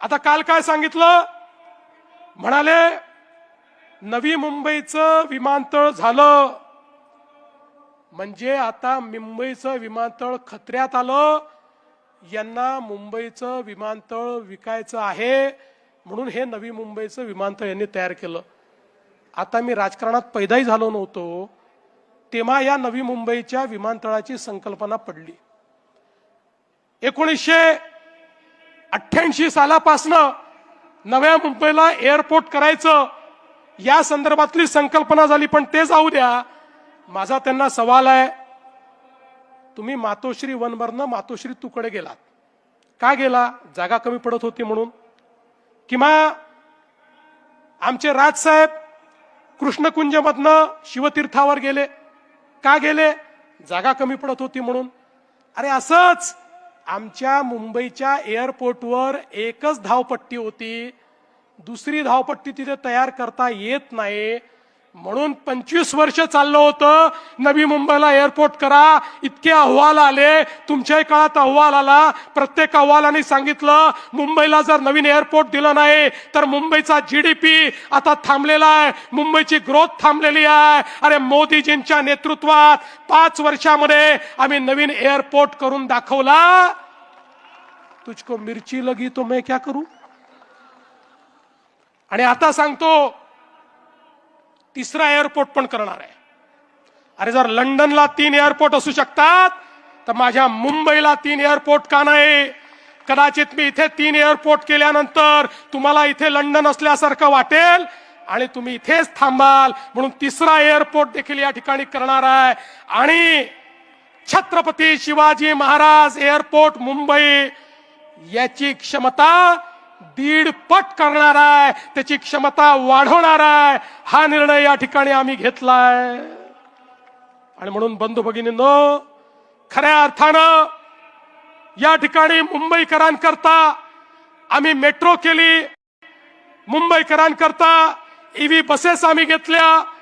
आता काल काय सांगितलं? म्हणाले नवी मुंबईचं विमानतळ झालं. म्हणजे आता मुंबईचं विमानतळ खत्र्यात आलं. यांना मुंबईचं विमानतळ विकायचं आहे म्हणून हे नवी मुंबईचं विमानतळ यांनी तयार केलं. आता मी राजकारणात पैदाही झालो नव्हतो तेव्हा या नवी मुंबईच्या विमानतळाची संकल्पना पडली. एकोणीसशे अठ्ठ्याऐंशी सालापासनं नव्या मुंबईला एअरपोर्ट करायचं या संदर्भातली संकल्पना झाली पण ते जाऊ द्या. माझा त्यांना सवाल आहे तुम्ही मातोश्री वनवरनं मातोश्री तुकडे गेलात. का गेला? जागा कमी पडत होती म्हणून. किंवा आमचे राजसाहेब कृष्णकुंजमधनं शिवतीर्थावर गेले. का गेले? जागा कमी पडत होती म्हणून. अरे असंच आमच्या मुंबईच्या एअरपोर्टवर एकच धावपट्टी होती. दुसरी धावपट्टी तिथे तयार करता येत नाही. म्हणून पंचवीस वर्ष चाललं होतं. नवी मुंबईला एअरपोर्ट करा. इतके अहवाल आले. तुमच्याही काळात अहवाल आला. प्रत्येक अहवालाने सांगितलं मुंबईला जर नवीन एअरपोर्ट दिलं नाही तर मुंबईचा जी डी पी आता थांबलेला आहे. मुंबईची ग्रोथ थांबलेली आहे. अरे मोदीजींच्या नेतृत्वात पाच वर्षामध्ये आम्ही नवीन एअरपोर्ट करून दाखवला. तुझको मिरची लगी तो मैं क्या करू? आणि आता सांगतो तिसरा एअरपोर्ट पण करणार आहे. अरे जर लंडनला तीन एअरपोर्ट असू शकतात तर माझ्या मुंबईला तीन एअरपोर्ट का नाही? कदाचित मी इथे तीन एअरपोर्ट केल्यानंतर तुम्हाला इथे लंडन असल्यासारखं वाटेल आणि तुम्ही इथेच थांबाल. म्हणून तिसरा एअरपोर्ट देखील या ठिकाणी करणार आहे. आणि छत्रपती शिवाजी महाराज एअरपोर्ट मुंबई याची क्षमता दीड पट करणार आहे. त्याची क्षमता वाढवणार आहे. हा निर्णय या ठिकाणी आम्ही घेतलाय. आणि म्हणून बंधू भगिनींनो खऱ्या अर्थानं या ठिकाणी मुंबईकरांकरता आम्ही मेट्रो केली. मुंबईकरांकरता ईव्ही बसेस आम्ही घेतल्या.